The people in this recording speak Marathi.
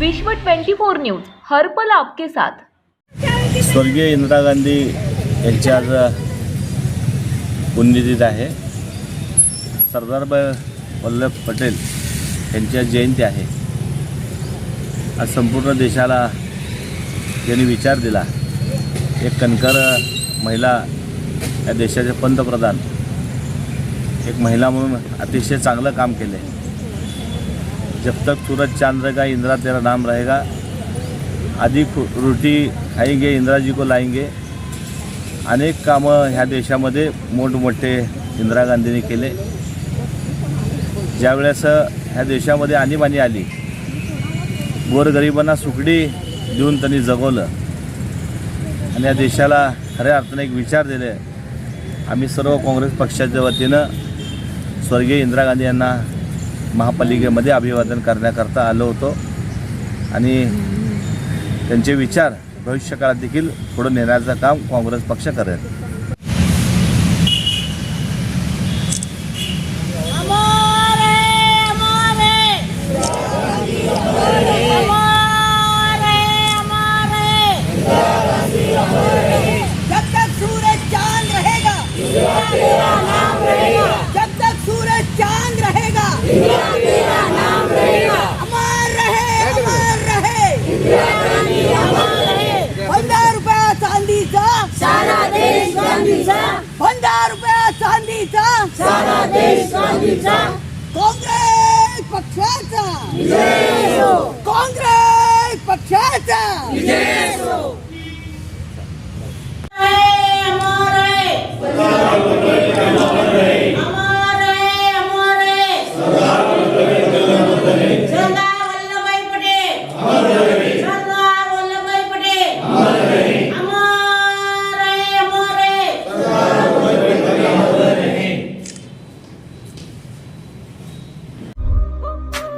विश्व 24 न्यूज हर्पल आपके साथ. स्वर्गीय इंदिरा गांधी यांची आज पुण्यतिथी आहे. सरदारभाई वल्लभ पटेल यांची आज जयंती आहे. आज संपूर्ण देशाला त्यांनी विचार दिला. एक कणकर महिला या देशाचे पंतप्रधान. एक महिला म्हणून अतिशय चांगलं काम केलं आहे जब तक सूरज चांद रहेगा इंदिरा तेरा नाम रहेगा। आधी रोटी खाएंगे इंदिराजी को लाएंगे। अनेक कामं ह्या देशामध्ये मोठमोठे इंदिरा गांधींनी केले. ज्यावेळेस ह्या देशामध्ये आणीबाणी आली गोरगरिबांना सुकडी देऊन त्यांनी जगवलं. आणि या देशाला खऱ्या अर्थाने एक विचार दिले. आम्ही सर्व काँग्रेस पक्षाच्या वतीनं स्वर्गीय इंदिरा गांधी यांना महापालिकेमध्ये अभिवादन करण्याकरता आलो होतो. आणि त्यांचे विचार भविष्यकाळात देखील पुढे नेण्याचं काम काँग्रेस पक्ष करेल. Yeah. सारा देश गांधीचा. काँग्रेस पक्षाचा. काँग्रेस पक्षाचा. सरदार